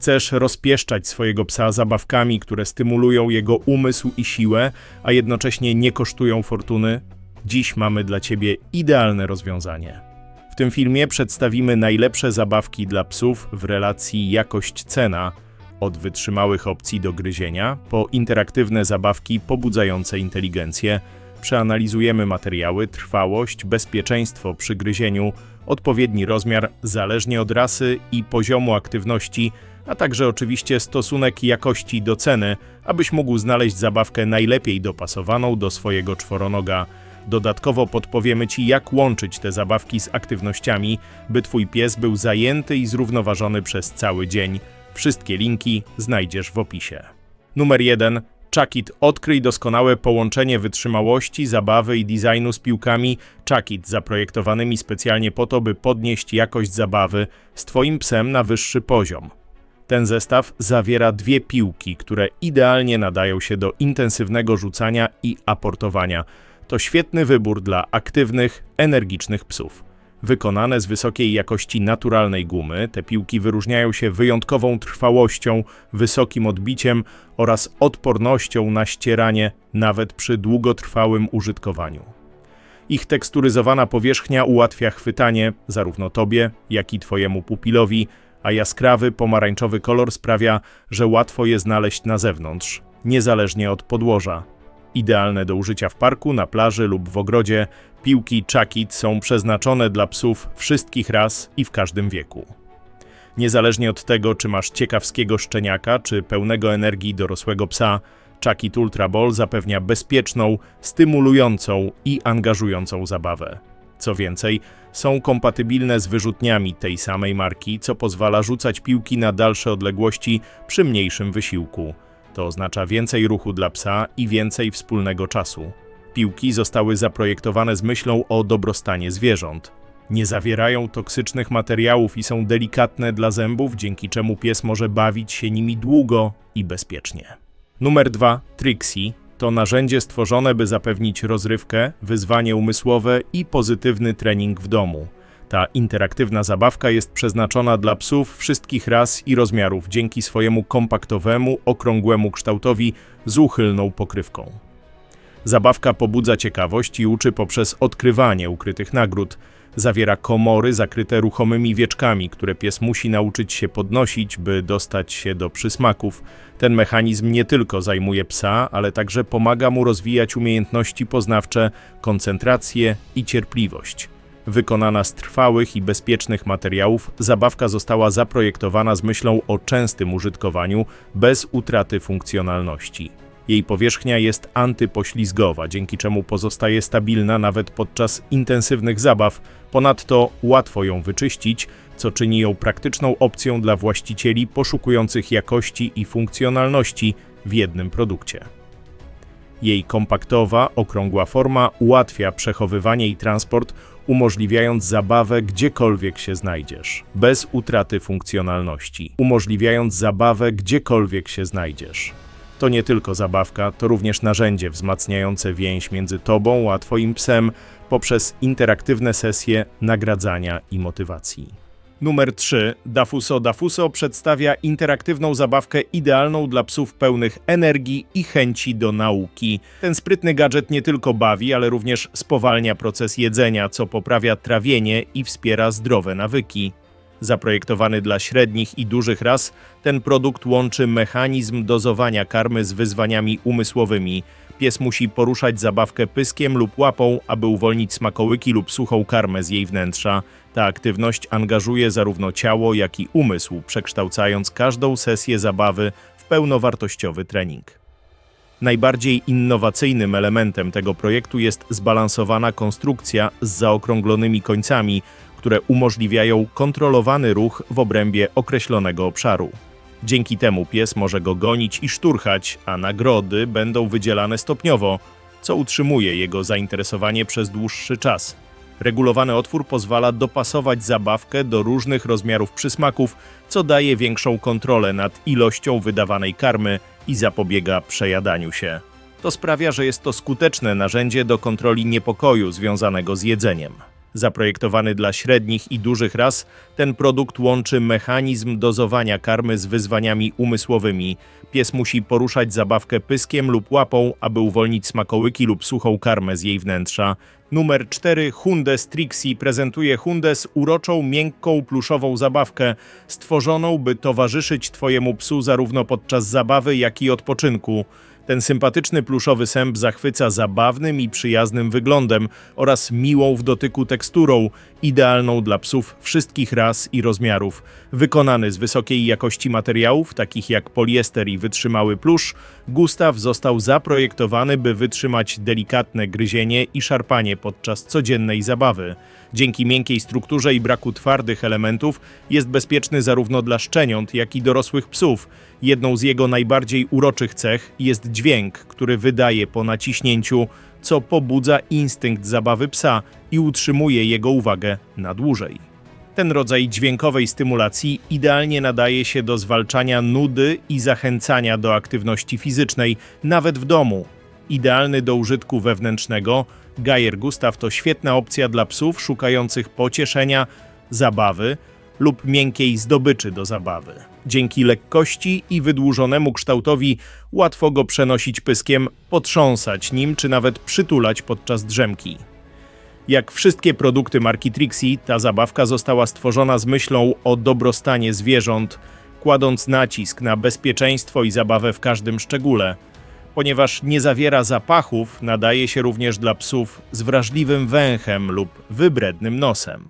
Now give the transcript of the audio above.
Chcesz rozpieszczać swojego psa zabawkami, które stymulują jego umysł i siłę, a jednocześnie nie kosztują fortuny? Dziś mamy dla Ciebie idealne rozwiązanie. W tym filmie przedstawimy najlepsze zabawki dla psów w relacji jakość-cena, od wytrzymałych opcji do gryzienia, po interaktywne zabawki pobudzające inteligencję. Przeanalizujemy materiały, trwałość, bezpieczeństwo przy gryzieniu, odpowiedni rozmiar zależnie od rasy i poziomu aktywności, a także oczywiście stosunek jakości do ceny, abyś mógł znaleźć zabawkę najlepiej dopasowaną do swojego czworonoga. Dodatkowo podpowiemy Ci, jak łączyć te zabawki z aktywnościami, by Twój pies był zajęty i zrównoważony przez cały dzień. Wszystkie linki znajdziesz w opisie. Numer 1. Chuckit odkryj doskonałe połączenie wytrzymałości, zabawy i designu z piłkami Chuckit zaprojektowanymi specjalnie po to, by podnieść jakość zabawy z Twoim psem na wyższy poziom. Ten zestaw zawiera dwie piłki, które idealnie nadają się do intensywnego rzucania i aportowania. To świetny wybór dla aktywnych, energicznych psów. Wykonane z wysokiej jakości naturalnej gumy, te piłki wyróżniają się wyjątkową trwałością, wysokim odbiciem oraz odpornością na ścieranie nawet przy długotrwałym użytkowaniu. Ich teksturyzowana powierzchnia ułatwia chwytanie zarówno tobie, jak i twojemu pupilowi, a jaskrawy pomarańczowy kolor sprawia, że łatwo je znaleźć na zewnątrz, niezależnie od podłoża. Idealne do użycia w parku, na plaży lub w ogrodzie, piłki Chuckit są przeznaczone dla psów wszystkich ras i w każdym wieku. Niezależnie od tego, czy masz ciekawskiego szczeniaka, czy pełnego energii dorosłego psa, Chuckit Ultra Ball zapewnia bezpieczną, stymulującą i angażującą zabawę. Co więcej, są kompatybilne z wyrzutniami tej samej marki, co pozwala rzucać piłki na dalsze odległości przy mniejszym wysiłku. To oznacza więcej ruchu dla psa i więcej wspólnego czasu. Piłki zostały zaprojektowane z myślą o dobrostanie zwierząt. Nie zawierają toksycznych materiałów i są delikatne dla zębów, dzięki czemu pies może bawić się nimi długo i bezpiecznie. Numer 2. Trixie to narzędzie stworzone, by zapewnić rozrywkę, wyzwanie umysłowe i pozytywny trening w domu. Ta interaktywna zabawka jest przeznaczona dla psów wszystkich ras i rozmiarów dzięki swojemu kompaktowemu, okrągłemu kształtowi z uchylną pokrywką. Zabawka pobudza ciekawość i uczy poprzez odkrywanie ukrytych nagród. Zawiera komory zakryte ruchomymi wieczkami, które pies musi nauczyć się podnosić, by dostać się do przysmaków. Ten mechanizm nie tylko zajmuje psa, ale także pomaga mu rozwijać umiejętności poznawcze, koncentrację i cierpliwość. Wykonana z trwałych i bezpiecznych materiałów, zabawka została zaprojektowana z myślą o częstym użytkowaniu, bez utraty funkcjonalności. Jej powierzchnia jest antypoślizgowa, dzięki czemu pozostaje stabilna nawet podczas intensywnych zabaw. Ponadto łatwo ją wyczyścić, co czyni ją praktyczną opcją dla właścicieli poszukujących jakości i funkcjonalności w jednym produkcie. Jej kompaktowa, okrągła forma ułatwia przechowywanie i transport, umożliwiając zabawę gdziekolwiek się znajdziesz, bez utraty funkcjonalności, umożliwiając zabawę gdziekolwiek się znajdziesz. To nie tylko zabawka, to również narzędzie wzmacniające więź między tobą a twoim psem poprzez interaktywne sesje nagradzania i motywacji. Numer 3. Dafuso Dafuso przedstawia interaktywną zabawkę idealną dla psów pełnych energii i chęci do nauki. Ten sprytny gadżet nie tylko bawi, ale również spowalnia proces jedzenia, co poprawia trawienie i wspiera zdrowe nawyki. Zaprojektowany dla średnich i dużych ras, ten produkt łączy mechanizm dozowania karmy z wyzwaniami umysłowymi. Pies musi poruszać zabawkę pyskiem lub łapą, aby uwolnić smakołyki lub suchą karmę z jej wnętrza. Ta aktywność angażuje zarówno ciało, jak i umysł, przekształcając każdą sesję zabawy w pełnowartościowy trening. Najbardziej innowacyjnym elementem tego projektu jest zbalansowana konstrukcja z zaokrąglonymi końcami, które umożliwiają kontrolowany ruch w obrębie określonego obszaru. Dzięki temu pies może go gonić i szturchać, a nagrody będą wydzielane stopniowo, co utrzymuje jego zainteresowanie przez dłuższy czas. Regulowany otwór pozwala dopasować zabawkę do różnych rozmiarów przysmaków, co daje większą kontrolę nad ilością wydawanej karmy i zapobiega przejadaniu się. To sprawia, że jest to skuteczne narzędzie do kontroli niepokoju związanego z jedzeniem. Zaprojektowany dla średnich i dużych ras, ten produkt łączy mechanizm dozowania karmy z wyzwaniami umysłowymi. Pies musi poruszać zabawkę pyskiem lub łapą, aby uwolnić smakołyki lub suchą karmę z jej wnętrza. Numer 4 Hundes Trixie prezentuje Hundes uroczą, miękką, pluszową zabawkę, stworzoną, by towarzyszyć Twojemu psu zarówno podczas zabawy, jak i odpoczynku. Ten sympatyczny pluszowy sęp zachwyca zabawnym i przyjaznym wyglądem oraz miłą w dotyku teksturą, idealną dla psów wszystkich ras i rozmiarów. Wykonany z wysokiej jakości materiałów, takich jak poliester i wytrzymały plusz, Gustaw został zaprojektowany, by wytrzymać delikatne gryzienie i szarpanie podczas codziennej zabawy. Dzięki miękkiej strukturze i braku twardych elementów jest bezpieczny zarówno dla szczeniąt, jak i dorosłych psów. Jedną z jego najbardziej uroczych cech jest dźwięk, który wydaje po naciśnięciu, co pobudza instynkt zabawy psa i utrzymuje jego uwagę na dłużej. Ten rodzaj dźwiękowej stymulacji idealnie nadaje się do zwalczania nudy i zachęcania do aktywności fizycznej, nawet w domu. Idealny do użytku wewnętrznego, Gajer Gustaw to świetna opcja dla psów szukających pocieszenia, zabawy lub miękkiej zdobyczy do zabawy. Dzięki lekkości i wydłużonemu kształtowi łatwo go przenosić pyskiem, potrząsać nim czy nawet przytulać podczas drzemki. Jak wszystkie produkty marki Trixie, ta zabawka została stworzona z myślą o dobrostanie zwierząt, kładąc nacisk na bezpieczeństwo i zabawę w każdym szczególe. Ponieważ nie zawiera zapachów, nadaje się również dla psów z wrażliwym węchem lub wybrednym nosem.